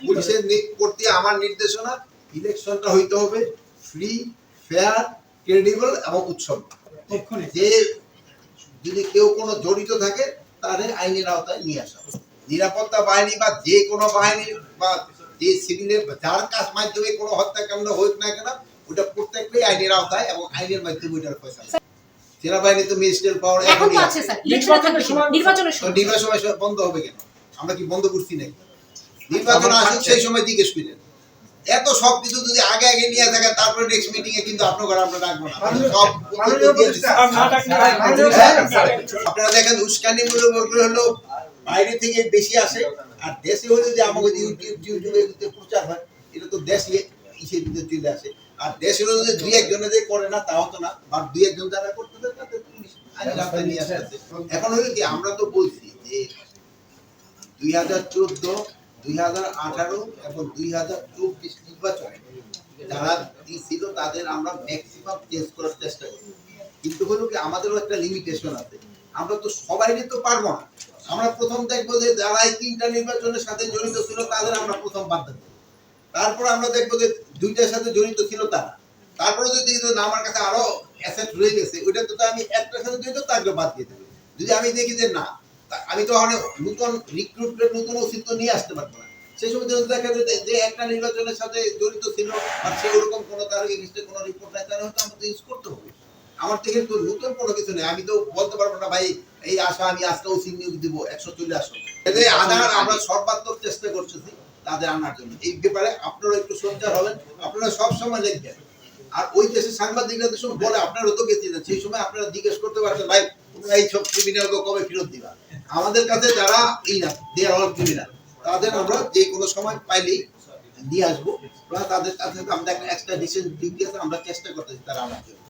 পুলিশের আমার নির্দেশনা ইলেকশনটা হইতে হবে ফ্রি ফেয়ার ক্রেডিবল এবং উৎসব যে যদি কেউ কোনো জড়িত থাকে তাদের আইনের আওতায় নিয়ে আসা নিরাপত্তা বাহিনী বা যে কোনো বাহিনীর বা যে সিভিলের যার কাজ মাধ্যমে কোনো হত্যাকাণ্ড হোক না কেন ওটা প্রত্যেকটাই আইনের আওতায় এবং আইনের মাধ্যমে ওইটার ফয়সালা সেনাবাহিনী তো মিনিস্ট্রিয়াল পাওয়ার এখন তো আছে স্যার? নির্বাচনের সময়। নির্বাচনের সময় বন্ধ হবে কেন? আমরা কি বন্ধ করছি নাকি? নির্বাচন আসুক সেই সময় জিজ্ঞেস করেন। এত সব কিছু যদি আগে আগে নিয়ে থাকে তারপরে নেক্সট মিটিং এ কিন্তু আপনার ঘরে আমরা ডাকবো না। সব দিচ্ছি। মাননীয় আপনারা দেখেন উস্কানিমূলক ওগুলো হলো বাইরে থেকে বেশি আসে। আর দেশে হলে যে আমাকে যে ইউটিউব ইউটিউবে প্রচার হয় এটা তো দেশে ইসের ভিতরে চলে আসে। আর দেশে হলে যে দুই একজনে যে করে না তা হতো না। বা দুই একজন যারা করতে তাদের পুলিশ নিয়ে আসতেছে এখন হলো কি আমরা তো বলছি যে দুই হাজার চোদ্দ দুই হাজার আঠারো এবং দুই হাজার যারা ছিল তাদের আমরা ম্যাক্সিমাম চেঞ্জ করার চেষ্টা করি। কিন্তু হলো কি, আমাদেরও একটা লিমিটেশন আছে। আমরা তো সবাই তো পারব না। আমরা প্রথম দেখব যে যারা এই তিনটা নির্বাচনের সাথে জড়িত ছিল, তাদের আমরা প্রথম বাদ দেবো। তারপর আমরা দেখব যে দুইটার সাথে জড়িত ছিল তারা। তারপরে যদি আমার কাছে আরও অ্যাসেট রয়ে গেছে, ওইটা তো আমি একটার সাথে জড়িত তাকে বাদ দিয়ে দেবো। যদি আমি দেখি যে না আমি তো অনেক নতুন রিক্রুটমেন্ট নতুন অস্তিত্ব নিয়ে আসতে পারব না। সেই সময় যদি দেখা যায় যে- একটা নির্বাচনের সাথে জড়িত ছিল আর সে ওরকম কোনো তার এগেনস্টে কোনো রিপোর্ট নাই তাহলে হয়তো আমাদের ইউজ করতে হবে। আমার থেকে তো নতুন কোনো কিছু নেই। আমি তো বলতে পারব না, ভাই, এই আশা, আমি আজকে ওসি নিয়োগ দিব, একশো চলে আসো। এতে আনার আমরা সর্বাত্মক চেষ্টা করতেছি তাদের আনার জন্য। এই ব্যাপারে আপনারা একটু সঞ্চার হবেন, আপনারা সব সময় দেখবেন। আর ওই দেশের সাংবাদিকরা তো বলে, আপনারা তো গেছিলেন। সেই সময় আপনারা জিজ্ঞেস করতে পারছেন ভাই এই সব ক্রিমিনালকে কবে ফেরত দিবা? আমাদের কাছে যারা এই না দেয়ার অল না তাদের আমরা যে কোনো সময় পাইলেই দিয়ে আসব। বা তাদের কাছে আমরা একটা এক্সট্রা ডিসিশন আমরা চেষ্টা করতেছি তারা আনার জন্য